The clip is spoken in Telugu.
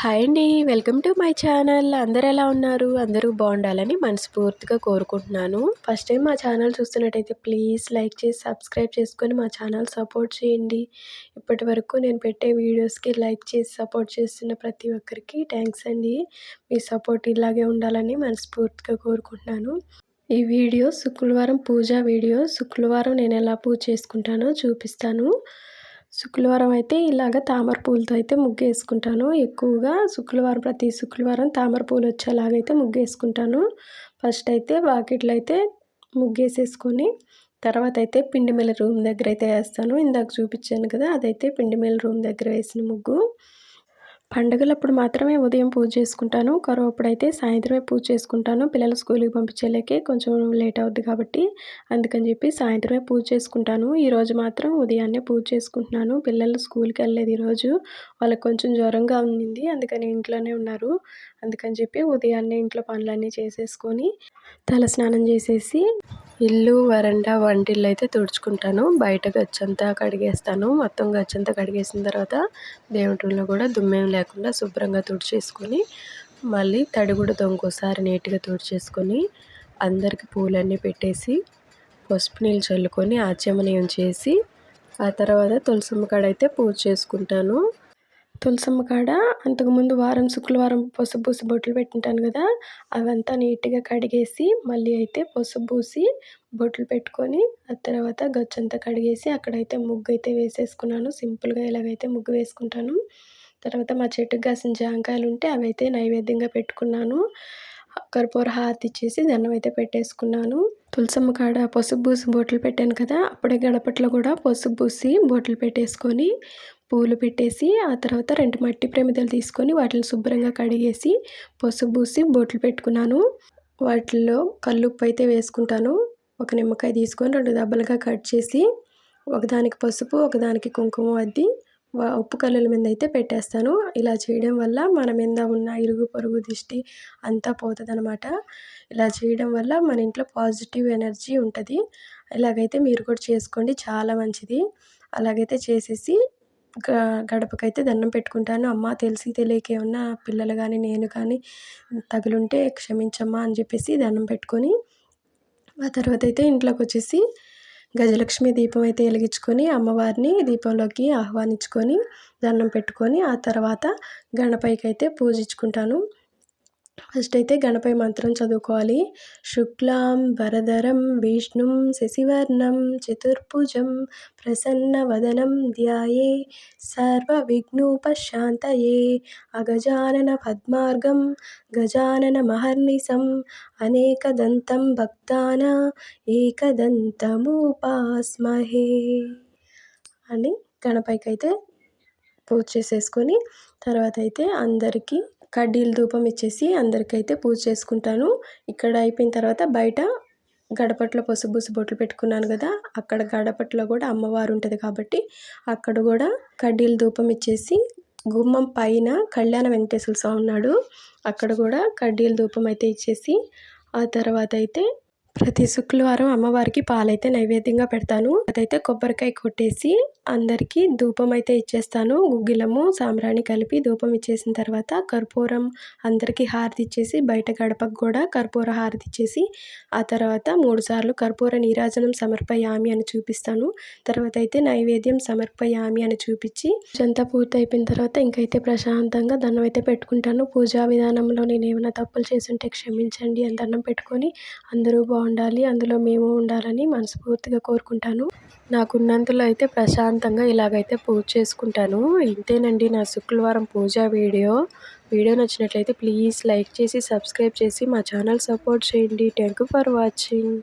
హాయ్ అండి. Welcome to my channel. అందరు ఎలా ఉన్నారు? అందరూ బాగుండాలని మనస్ఫూర్తిగా కోరుకుంటున్నాను. ఫస్ట్ టైం మా ఛానల్ చూస్తున్నట్టయితే ప్లీజ్ లైక్ చేసి సబ్స్క్రైబ్ చేసుకొని మా ఛానల్ సపోర్ట్ చేయండి. ఇప్పటి వరకు నేను పెట్టే వీడియోస్కి లైక్ చేసి సపోర్ట్ చేస్తున్న ప్రతి ఒక్కరికి థ్యాంక్స్ అండి. మీ సపోర్ట్ ఇలాగే ఉండాలని మనస్ఫూర్తిగా కోరుకుంటున్నాను. ఈ వీడియో శుక్రవారం పూజ వీడియో. శుక్రవారం నేను ఎలా పూజ చేసుకుంటానో చూపిస్తాను. శుక్రవారం అయితే ఇలాగ తామర పూలతో అయితే ముగ్గు వేసుకుంటాను. ఎక్కువగా శుక్రవారం ప్రతి శుక్రవారం తామర పూలు వచ్చేలాగైతే ముగ్గు వేసుకుంటాను. ఫస్ట్ అయితే వాకిట్లో అయితే ముగ్గేసేసుకొని తర్వాత అయితే పిండి మిల్ల రూమ్ దగ్గర అయితే వేస్తాను. ఇందాక చూపించాను కదా అదైతే పిండి మిల్ల రూమ్ దగ్గర వేసిన ముగ్గు. పండుగలప్పుడు మాత్రమే ఉదయం పూజ చేసుకుంటాను. కరువు అప్పుడైతే సాయంత్రమే పూజ చేసుకుంటాను. పిల్లలు స్కూల్కి పంపించేలాకే కొంచెం లేట్ అవుద్ది కాబట్టి అందుకని చెప్పి సాయంత్రమే పూజ చేసుకుంటాను. ఈరోజు మాత్రం ఉదయాన్నే పూజ చేసుకుంటున్నాను. పిల్లలు స్కూల్కి వెళ్ళలేదు ఈరోజు. వాళ్ళకి కొంచెం జ్వరంగా ఉండింది. అందుకని ఇంట్లోనే ఉన్నారు. అందుకని చెప్పి ఉదయాన్నే ఇంట్లో పనులన్నీ చేసేసుకొని తల స్నానం చేసేసి ఇల్లు వరండా వంటిల్లు అయితే తుడుచుకుంటాను. బయట గచ్చంతా కడిగేస్తాను. మొత్తం గచ్చంతా కడిగేసిన తర్వాత దేవుడి కూడా దుమ్మేం లేకుండా శుభ్రంగా తుడిచేసుకొని మళ్ళీ తడిగుడ్డతో ఇంకోసారి నీట్గా తుడిచేసుకొని అందరికి పూలన్నీ పెట్టేసి పసుపు నీళ్ళు చల్లుకొని ఆచమనీయం చేసి ఆ తర్వాత తులసమ్మ కాడ అయితే పూజ చేసుకుంటాను. తులసమ్మ కాడ అంతకుముందు వారం శుక్రవారం పసుపు పూసి బొట్లు పెట్టింటాను కదా అవంతా నీట్గా కడిగేసి మళ్ళీ అయితే పసుపు పూసి బొట్లు పెట్టుకొని ఆ తర్వాత గచ్చంతా కడిగేసి అక్కడైతే ముగ్గు అయితే వేసేసుకున్నాను. సింపుల్గా ఇలాగైతే ముగ్గు వేసుకుంటాను. తర్వాత మా చెట్టుకు కాసిన జాంకాయలు ఉంటే అవి అయితే నైవేద్యంగా పెట్టుకున్నాను. కర్పూర హారతి ఇచ్చేసి దండం అయితే పెట్టేసుకున్నాను. తులసమ్మ కాడ పసుపు పూసి బొట్లు పెట్టాను కదా అప్పుడే గడపట్లో కూడా పసుపు పూసి బొట్లు పెట్టేసుకొని పూలు పెట్టేసి ఆ తర్వాత రెండు మట్టి ప్రమిదలు తీసుకొని వాటిని శుభ్రంగా కడిగేసి పసుపు పూసి బొట్లు పెట్టుకున్నాను. వాటిల్లో కల్లుప్పు అయితే వేసుకుంటాను. ఒక నిమ్మకాయ తీసుకొని రెండు దెబ్బలుగా కట్ చేసి ఒకదానికి పసుపు ఒకదానికి కుంకుమ అద్ది ఉప్పు కల్లుల మీద అయితే పెట్టేస్తాను. ఇలా చేయడం వల్ల మన మీద ఉన్న ఇరుగు పొరుగు దిష్టి అంతా పోతుంది అనమాట ఇలా చేయడం వల్ల మన ఇంట్లో పాజిటివ్ ఎనర్జీ ఉంటుంది. ఇలాగైతే మీరు కూడా చేసుకోండి. చాలా మంచిది. అలాగైతే చేసేసి గ గడపకైతే దండం పెట్టుకుంటాను. అమ్మ తెలిసి తెలియక ఏమన్నా పిల్లలు కానీ నేను కానీ తగులుంటే క్షమించమ్మా అని చెప్పేసి దండం పెట్టుకొని ఆ తర్వాత అయితే ఇంట్లోకి వచ్చేసి గజలక్ష్మి దీపం అయితే వెలిగించుకొని అమ్మవారిని దీపంలోకి ఆహ్వానించుకొని దండం పెట్టుకొని ఆ తర్వాత గణపైకి అయితే పూజించుకుంటాను. ఫస్ట్ అయితే గణపతి మంత్రం చదువుకోవాలి. శుక్లాం వరదరం విష్ణుం శశివర్ణం చతుర్భుజం ప్రసన్న వదనం ధ్యాయే సర్వ విఘ్నోపశాంతయే అగజానన పద్మార్గం గజానన మహర్నిశం అనేకదంతం భక్తాన ఏకదంతముపాస్మహే అని గణపతికి అయితే పూజ చేసేసుకొని తర్వాత అయితే అందరికీ కడ్డీలు ధూపం ఇచ్చేసి అందరికైతే పూజ చేసుకుంటాను. ఇక్కడ అయిపోయిన తర్వాత బయట గడపట్లో పసుపు బొట్లు పెట్టుకున్నాను కదా అక్కడ గడపట్లో కూడా అమ్మవారు ఉంటుంది కాబట్టి అక్కడ కూడా కడ్డీలు ధూపం ఇచ్చేసి గుమ్మం పైన కళ్యాణ వెంకటేశ్వర స్వామి ఉన్నాడు. అక్కడ కూడా కడ్డీల ధూపం అయితే ఇచ్చేసి ఆ తర్వాత అయితే ప్రతి శుక్రవారం అమ్మవారికి పాలైతే నైవేద్యంగా పెడతాను. అదైతే కొబ్బరికాయ కొట్టేసి అందరికీ ధూపం అయితే ఇచ్చేస్తాను. గుగ్గిలము సాంబ్రాణి కలిపి ధూపం ఇచ్చేసిన తర్వాత కర్పూరం అందరికీ హారతి ఇచ్చేసి బయట గడపకు కూడా కర్పూర హారతి ఇచ్చేసి ఆ తర్వాత మూడుసార్లు కర్పూర నీరాజనం సమర్పయామి అని చూపిస్తాను. తర్వాత అయితే నైవేద్యం సమర్పయామి అని చూపించి చెంత పూర్తి అయిపోయిన తర్వాత ఇంకైతే ప్రశాంతంగా దండం అయితే పెట్టుకుంటాను. పూజా విధానంలో నేను ఏమైనా తప్పులు చేస్తుంటే క్షమించండి అని దండం పెట్టుకొని అందరూ ఉండాలి అందులో మేము ఉండాలని మనస్ఫూర్తిగా కోరుకుంటాను. నాకున్నంతలో అయితే ప్రశాంతంగా ఇలాగైతే పూజ చేసుకుంటాను. ఇంతేనండి నా శుక్రవారం పూజ వీడియో. వీడియో నచ్చినట్లయితే ప్లీజ్ లైక్ చేసి సబ్స్క్రైబ్ చేసి మా ఛానల్ సపోర్ట్ చేయండి. Thank you for watching.